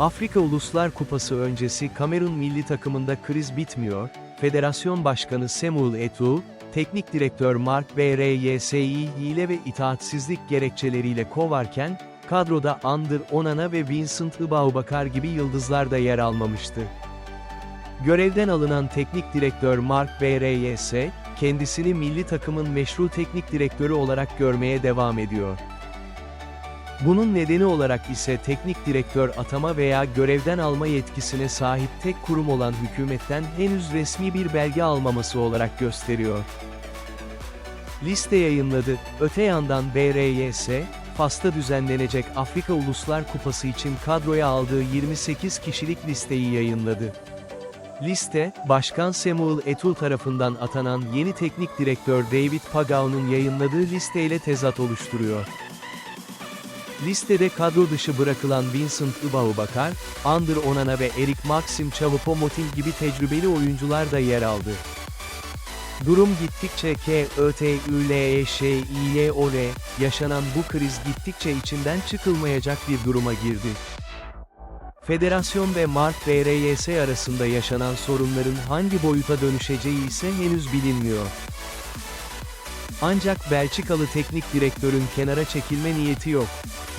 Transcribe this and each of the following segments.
Afrika Uluslar Kupası öncesi Kamerun milli takımında kriz bitmiyor, Federasyon Başkanı Samuel Eto'o, Teknik Direktör Mark BRYS'yi hile ve itaatsizlik gerekçeleriyle kovarken, kadroda Andır Onana ve Vincent Ibaubakar gibi yıldızlar da yer almamıştı. Görevden alınan teknik direktör Mark BRYS, kendisini milli takımın meşru teknik direktörü olarak görmeye devam ediyor. Bunun nedeni olarak ise teknik direktör atama veya görevden alma yetkisine sahip tek kurum olan hükümetten henüz resmi bir belge almaması olarak gösteriyor. Liste yayınladı. Öte yandan BRYS, Fas'ta düzenlenecek Afrika Uluslar Kupası için kadroya aldığı 28 kişilik listeyi yayınladı. Liste, Başkan Samuel Eto'o tarafından atanan yeni teknik direktör David Pagao'nun yayınladığı listeyle tezat oluşturuyor. Listede kadro dışı bırakılan Vincent Ibaubakar, Andır Onana ve Erik Maxim Choupo-Moting gibi tecrübeli oyuncular da yer aldı. Durum gittikçe K, Ö, T, Ü, L, E, Ş, İ, Y, O, R, yaşanan bu kriz gittikçe içinden çıkılmayacak bir duruma girdi. Federasyon ve Mark BRYS arasında yaşanan sorunların hangi boyuta dönüşeceği ise henüz bilinmiyor. Ancak Belçikalı teknik direktörün kenara çekilme niyeti yok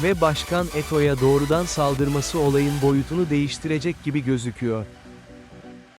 ve Başkan Eto'ya doğrudan saldırması olayın boyutunu değiştirecek gibi gözüküyor.